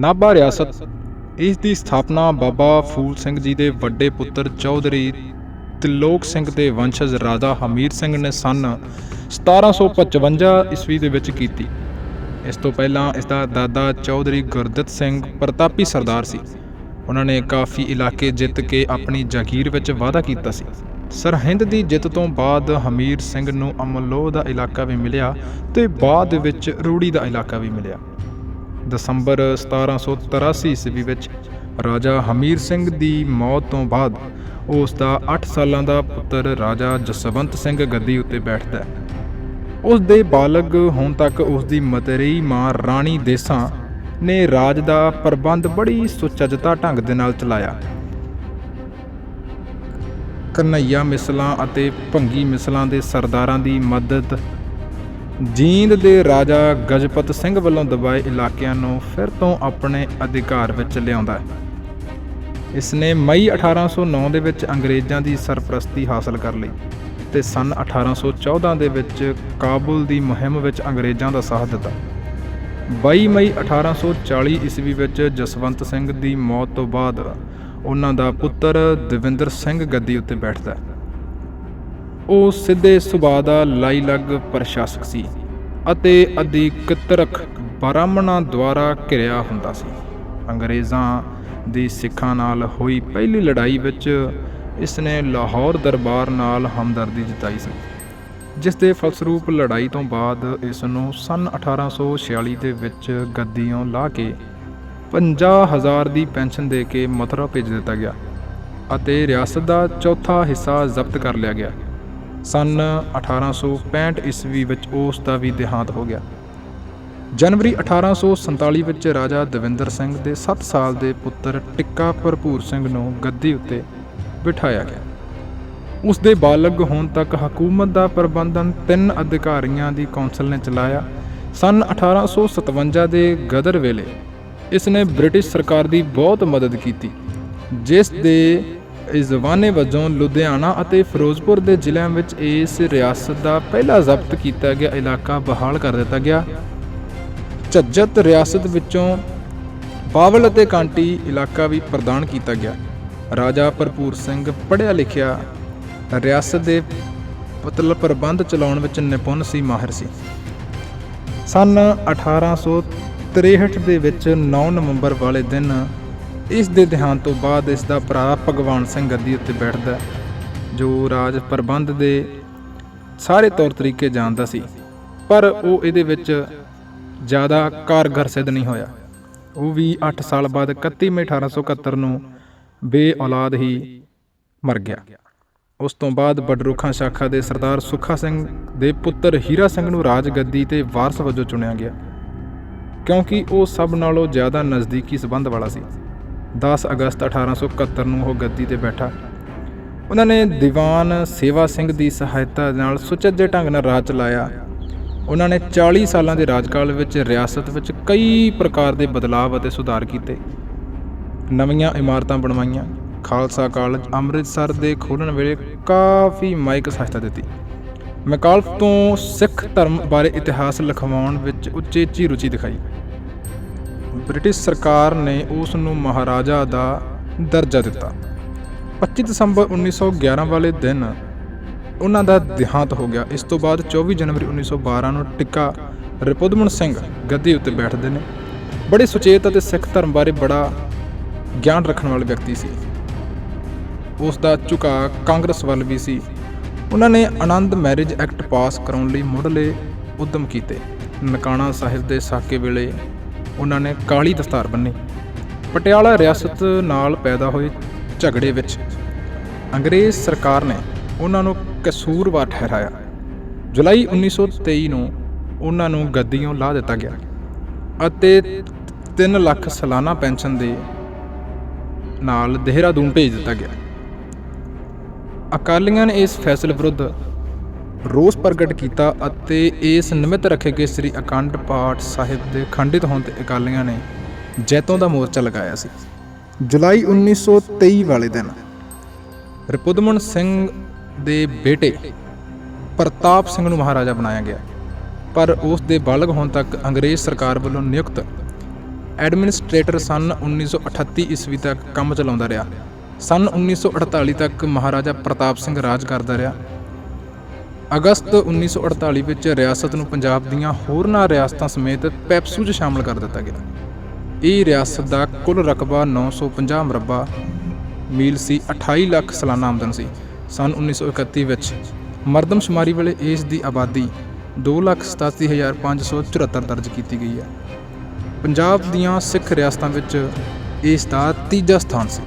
ਨਾਭਾ ਰਿਆਸਤ। ਇਸ ਦੀ ਸਥਾਪਨਾ ਬਾਬਾ ਫੂਲ ਸਿੰਘ ਜੀ ਦੇ ਵੱਡੇ ਪੁੱਤਰ ਚੌਧਰੀ ਤਿਲੋਕ ਸਿੰਘ ਦੇ ਵੰਸ਼ਜ ਰਾਜਾ ਹਮੀਰ ਸਿੰਘ ਨੇ ਸਨ 1755 ਈਸਵੀ ਦੇ ਵਿੱਚ ਕੀਤੀ। ਇਸ ਤੋਂ ਪਹਿਲਾਂ ਇਸ ਦਾ ਦਾਦਾ ਚੌਧਰੀ ਗੁਰਦਿੱਤ ਸਿੰਘ ਪ੍ਰਤਾਪੀ ਸਰਦਾਰ ਸੀ। ਉਹਨਾਂ ਨੇ ਕਾਫੀ ਇਲਾਕੇ ਜਿੱਤ ਕੇ ਆਪਣੀ ਜਾਗੀਰ ਵਿੱਚ ਵਾਅਦਾ ਕੀਤਾ ਸੀ। ਸਰਹਿੰਦ ਦੀ ਜਿੱਤ ਤੋਂ ਬਾਅਦ ਹਮੀਰ ਸਿੰਘ ਨੂੰ ਅਮਲੋਹ ਦਾ ਇਲਾਕਾ ਵੀ ਮਿਲਿਆ ਤੇ ਬਾਅਦ ਵਿੱਚ ਰੂੜੀ ਦਾ ਇਲਾਕਾ ਵੀ ਮਿਲਿਆ। ਦਸੰਬਰ 1783 ਈਸਵੀ ਵਿੱਚ ਰਾਜਾ ਹਮੀਰ ਸਿੰਘ ਦੀ ਮੌਤ ਤੋਂ ਬਾਅਦ ਉਸ ਦਾ 8 ਸਾਲਾਂ ਦਾ ਪੁੱਤਰ ਰਾਜਾ ਜਸਵੰਤ ਸਿੰਘ ਗੱਦੀ ਉੱਤੇ ਬੈਠਦਾ ਹੈ। ਉਸ ਦੇ ਬਾਲਗ ਹੋਣ ਤੱਕ ਉਸ ਦੀ ਮਤਰੇਈ ਮਾਂ ਰਾਣੀ ਦੇਸਾਂ ਨੇ ਰਾਜ ਦਾ ਪ੍ਰਬੰਧ ਬੜੀ ਸੁਚੱਜਤਾ ਢੰਗ ਦੇ ਨਾਲ ਚਲਾਇਆ। ਕਨਈਆ ਮਿਸਲਾਂ ਅਤੇ ਭੰਗੀ ਮਿਸਲਾਂ ਦੇ ਸਰਦਾਰਾਂ ਦੀ ਮਦਦ ਜੀਂਦ ਦੇ ਰਾਜਾ ਗਜਪਤ ਸਿੰਘ ਵੱਲੋਂ ਦਬਾਏ ਇਲਾਕਿਆਂ ਨੂੰ ਫਿਰ ਤੋਂ ਆਪਣੇ ਅਧਿਕਾਰ ਵਿੱਚ ਲਿਆਉਂਦਾ ਹੈ। ਇਸ ਨੇ ਮਈ 1809 ਦੇ ਵਿੱਚ ਅੰਗਰੇਜ਼ਾਂ ਦੀ ਸਰਪ੍ਰਸਤੀ ਹਾਸਲ ਕਰ ਲਈ ਤੇ ਸਨ 1814 ਦੇ ਵਿੱਚ ਕਾਬੁਲ ਦੀ ਮੁਹਿੰਮ ਵਿੱਚ ਅੰਗਰੇਜ਼ਾਂ ਦਾ ਸਾਥ ਦਿੱਤਾ। 22 ਮਈ 1840 ਈਸਵੀ ਵਿੱਚ ਜਸਵੰਤ ਸਿੰਘ ਦੀ ਮੌਤ ਤੋਂ ਬਾਅਦ ਉਹਨਾਂ ਦਾ ਪੁੱਤਰ ਦਵਿੰਦਰ ਸਿੰਘ ਗੱਦੀ ਉੱਤੇ ਬੈਠਦਾ ਉਹ ਸਿੱਧੇ ਸੁਭਾਅ ਦਾ ਲਾਈਲੱਗ ਪ੍ਰਸ਼ਾਸਕ ਸੀ। ਅਤੇ ਅਧਿਕਤਰਕ ਬ੍ਰਾਹਮਣਾਂ ਦੁਆਰਾ ਘਿਰਿਆ ਹੁੰਦਾ ਸੀ। ਅੰਗਰੇਜ਼ਾਂ ਦੀ ਸਿੱਖਾਂ ਨਾਲ ਹੋਈ ਪਹਿਲੀ ਲੜਾਈ ਵਿੱਚ ਇਸ ਨੇ ਲਾਹੌਰ ਦਰਬਾਰ ਨਾਲ ਹਮਦਰਦੀ ਜਤਾਈ ਸੀ ਜਿਸ ਦੇ ਫਲਸਰੂਪ ਲੜਾਈ ਤੋਂ ਬਾਅਦ ਇਸ ਨੂੰ ਸਨ 1846 ਦੇ ਵਿੱਚ ਗੱਦੀੋਂ ਲਾ ਕੇ 50000 ਦੀ ਪੈਨਸ਼ਨ ਦੇ ਕੇ ਮਥੁਰਾ ਭੇਜ ਦਿੱਤਾ ਗਿਆ ਅਤੇ ਰਿਆਸਤ ਦਾ ਚੌਥਾ ਹਿੱਸਾ ਜ਼ਬਤ ਕਰ ਲਿਆ ਗਿਆ। ਸਨ 1865 ਈਸਵੀ ਵਿੱਚ ਉਸ ਦਾ ਵੀ ਦੇਹਾਂਤ ਹੋ ਗਿਆ। ਜਨਵਰੀ 1847 ਵਿੱਚ ਰਾਜਾ ਦਵਿੰਦਰ ਸਿੰਘ ਦੇ 7 ਸਾਲ ਦੇ ਪੁੱਤਰ ਟਿੱਕਾ ਭਰਪੂਰ ਸਿੰਘ ਨੂੰ ਗੱਦੀ ਉੱਤੇ ਬਿਠਾਇਆ ਗਿਆ। ਉਸ ਦੇ ਬਾਲਗ ਹੋਣ ਤੱਕ ਹਕੂਮਤ ਦਾ ਪ੍ਰਬੰਧਨ ਤਿੰਨ ਅਧਿਕਾਰੀਆਂ ਦੀ ਕੌਂਸਲ ਨੇ ਚਲਾਇਆ। ਸਨ 1857 ਦੇ ਗਦਰ ਵੇਲੇ ਇਸ ਨੇ ਬ੍ਰਿਟਿਸ਼ ਸਰਕਾਰ ਦੀ ਬਹੁਤ ਮਦਦ ਕੀਤੀ, ਜਿਸ ਦੇ ਜ਼ਵਾਨੇ ਵਜੋਂ ਲੁਧਿਆਣਾ ਅਤੇ ਫਿਰੋਜ਼ਪੁਰ ਦੇ ਜ਼ਿਲ੍ਹਿਆਂ ਵਿੱਚ ਇਸ ਰਿਆਸਤ ਦਾ ਪਹਿਲਾ ਜ਼ਬਤ ਕੀਤਾ ਗਿਆ, ਇਲਾਕਾ ਬਹਾਲ ਕਰ ਦਿੱਤਾ ਗਿਆ। ਝੱਜਤ ਰਿਆਸਤ ਵਿੱਚੋਂ ਬਾਵਲ ਅਤੇ ਕਾਂਟੀ ਇਲਾਕਾ ਵੀ ਪ੍ਰਦਾਨ ਕੀਤਾ ਗਿਆ। ਰਾਜਾ ਭਰਪੂਰ ਸਿੰਘ ਪੜ੍ਹਿਆ ਲਿਖਿਆ ਰਿਆਸਤ ਦੇ ਪਤਲ ਪ੍ਰਬੰਧ ਚਲਾਉਣ ਵਿੱਚ ਨਿਪੁੰਨ ਸੀ, ਮਾਹਿਰ ਸੀ। ਸਨ 1863 ਦੇ ਵਿੱਚ 9 ਨਵੰਬਰ ਵਾਲੇ ਦਿਨ ਇਸ ਦੇ ਦੇਹਾਂਤ ਤੋਂ ਬਾਅਦ ਇਸ ਦਾ ਭਰਾ ਭਗਵਾਨ ਸਿੰਘ ਗੱਦੀ ਉੱਤੇ ਬੈਠਦਾ ਜੋ ਰਾਜ ਪ੍ਰਬੰਧ ਦੇ ਸਾਰੇ ਤੌਰ ਤਰੀਕੇ ਜਾਣਦਾ ਸੀ। ਪਰ ਉਹ ਇਹਦੇ ਵਿੱਚ ਜ਼ਿਆਦਾ ਕਾਰਗਰ ਸਿੱਧ ਨਹੀਂ ਹੋਇਆ। ਉਹ ਵੀ 8 ਸਾਲ ਬਾਅਦ 31 ਮਈ 1871 ਨੂੰ ਬੇ ਔਲਾਦ ਹੀ ਮਰ ਗਿਆ। ਉਸ ਤੋਂ ਬਾਅਦ ਬਡਰੁੱਖਾਂ ਸ਼ਾਖਾ ਦੇ ਸਰਦਾਰ ਸੁੱਖਾ ਸਿੰਘ ਦੇ ਪੁੱਤਰ ਹੀਰਾ ਸਿੰਘ ਨੂੰ ਰਾਜ ਗੱਦੀ ਤੇ ਵਾਰਸ ਵਜੋਂ ਚੁਣਿਆ ਗਿਆ, ਕਿਉਂਕਿ ਉਹ ਸਭ ਨਾਲੋਂ ਜ਼ਿਆਦਾ ਨਜ਼ਦੀਕੀ ਸਬੰਧ ਵਾਲਾ ਸੀ। 10 ਅਗਸਤ 1871 ਨੂੰ ਉਹ ਗੱਦੀ ਤੇ ਬੈਠਾ। ਉਹਨਾਂ ਨੇ ਦੀਵਾਨ ਸੇਵਾ ਸਿੰਘ ਦੀ ਸਹਾਇਤਾ ਨਾਲ ਸੁਚੱਜੇ ਢੰਗ ਨਾਲ ਰਾਜ ਚਲਾਇਆ। ਉਹਨਾਂ ਨੇ 40 ਸਾਲਾਂ ਦੇ ਰਾਜਕਾਲ ਵਿੱਚ ਰਿਆਸਤ ਵਿੱਚ ਕਈ ਪ੍ਰਕਾਰ ਦੇ ਬਦਲਾਅ ਅਤੇ ਸੁਧਾਰ ਕੀਤੇ। ਨਵੀਆਂ ਇਮਾਰਤਾਂ ਬਣਵਾਈਆਂ। ਖਾਲਸਾ ਕਾਲਜ ਅੰਮ੍ਰਿਤਸਰ ਦੇ ਖੋਲ੍ਹਣ ਵੇਲੇ ਕਾਫੀ ਮਾਇਕ ਸਹਾਇਤਾ ਦਿੱਤੀ। ਮੈਕਾਲਫ ਤੋਂ ਸਿੱਖ ਧਰਮ ਬਾਰੇ ਇਤਿਹਾਸ ਲਿਖਵਾਉਣ ਵਿੱਚ ਉਚੇਚੀ ਰੁਚੀ ਦਿਖਾਈ। ਬ੍ਰਿਟਿਸ਼ ਸਰਕਾਰ ਨੇ ਉਸ ਨੂੰ ਮਹਾਰਾਜਾ ਦਾ ਦਰਜਾ ਦਿੱਤਾ। 25 ਦਸੰਬਰ 1911 ਵਾਲੇ ਦਿਨ ਉਹਨਾਂ ਦਾ ਦੇਹਾਂਤ ਹੋ ਗਿਆ। ਇਸ ਤੋਂ ਬਾਅਦ 24 ਜਨਵਰੀ 1912 ਨੂੰ ਟਿੱਕਾ ਰਿਪੁਦਮਨ ਸਿੰਘ ਗੱਦੀ ਉੱਤੇ ਬੈਠਦੇ ਨੇ। ਬੜੇ ਸੁਚੇਤ ਅਤੇ ਸਿੱਖ ਧਰਮ ਬਾਰੇ ਬੜਾ ਗਿਆਨ ਰੱਖਣ ਵਾਲੇ ਵਿਅਕਤੀ ਸੀ। ਉਸ ਦਾ ਝੁਕਾਅ ਕਾਂਗਰਸ ਵੱਲ ਵੀ ਸੀ। ਉਹਨਾਂ ਨੇ ਆਨੰਦ ਮੈਰਿਜ ਐਕਟ ਪਾਸ ਕਰਾਉਣ ਲਈ ਮੁੱਢਲੇ ਉਦਮ ਕੀਤੇ। ਨਕਾਣਾ ਸਾਹਿਬ ਦੇ ਸਾਕੇ ਵੇਲੇ ਉਹਨਾਂ ਨੇ ਕਾਲੀ ਦਸਤਾਰ ਬੰਨੀ। ਪਟਿਆਲਾ ਰਿਆਸਤ ਨਾਲ ਪੈਦਾ ਹੋਏ ਝਗੜੇ ਵਿੱਚ ਅੰਗਰੇਜ਼ ਸਰਕਾਰ ਨੇ ਉਹਨਾਂ ਨੂੰ ਕਸੂਰਵਾਰ ਠਹਿਰਾਇਆ। ਜੁਲਾਈ 1923 ਨੂੰ ਉਹਨਾਂ ਨੂੰ ਗੱਦੀੋਂ ਲਾ ਦਿੱਤਾ ਗਿਆ ਅਤੇ 3 ਲੱਖ ਸਾਲਾਨਾ ਪੈਨਸ਼ਨ ਦੇ ਨਾਲ ਦੇਹਰਾਦੂਨ ਭੇਜ ਦਿੱਤਾ ਗਿਆ। ਅਕਾਲੀਆਂ ਨੇ ਇਸ ਫੈਸਲੇ ਵਿਰੁੱਧ ਰੋਸ ਪ੍ਰਗਟ ਕੀਤਾ ਅਤੇ ਇਸ ਨਿਮਿਤ ਰੱਖੇ ਗਏ ਸ੍ਰੀ ਅਖੰਡ ਪਾਠ ਸਾਹਿਬ ਦੇ ਖੰਡਿਤ ਹੋਣ ਤੇ ਅਕਾਲੀਆਂ ਨੇ ਜੈਤੋਂ ਦਾ ਮੋਰਚਾ ਲਗਾਇਆ ਸੀ। ਜੁਲਾਈ 1923 ਵਾਲੇ ਦਿਨ ਰਿਪੁਦਮਨ ਸਿੰਘ ਦੇ ਬੇਟੇ ਪ੍ਰਤਾਪ ਸਿੰਘ ਨੂੰ ਮਹਾਰਾਜਾ ਬਣਾਇਆ ਗਿਆ। ਪਰ ਉਸ ਦੇ ਬਾਲਗ ਹੋਣ ਤੱਕ ਅੰਗਰੇਜ਼ ਸਰਕਾਰ ਵੱਲੋਂ ਨਿਯੁਕਤ ਐਡਮਿਨਿਸਟ੍ਰੇਟਰ ਸਨ 1938 ਈਸਵੀ ਤੱਕ ਕੰਮ ਚਲਾਉਂਦਾ ਰਿਹਾ। ਸਨ 1948 ਤੱਕ ਮਹਾਰਾਜਾ ਪ੍ਰਤਾਪ ਸਿੰਘ ਰਾਜ ਕਰਦਾ ਰਿਹਾ ਅਗਸਤ 1948 ਵਿੱਚ ਰਿਆਸਤ ਨੂੰ ਪੰਜਾਬ ਦੀਆਂ ਹੋਰਨਾਂ ਰਿਆਸਤਾਂ ਸਮੇਤ ਪੈਪਸੂ 'ਚ ਸ਼ਾਮਲ ਕਰ ਦਿੱਤਾ ਗਿਆ। ਇਹ ਰਿਆਸਤ ਦਾ ਕੁੱਲ ਰਕਬਾ 950 ਮਰਬਾ ਮੀਲ ਸੀ 28 ਲੱਖ ਸਾਲਾਨਾ ਆਮਦਨ ਸੀ। ਸਨ 1931 ਵਿੱਚ ਮਰਦਮਸ਼ੁਮਾਰੀ ਵੇਲੇ ਇਸ ਦੀ ਆਬਾਦੀ 287574 ਦਰਜ ਕੀਤੀ ਗਈ ਹੈ। ਪੰਜਾਬ ਦੀਆਂ ਸਿੱਖ ਰਿਆਸਤਾਂ ਵਿੱਚ ਇਸ ਦਾ ਤੀਜਾ ਸਥਾਨ ਸੀ।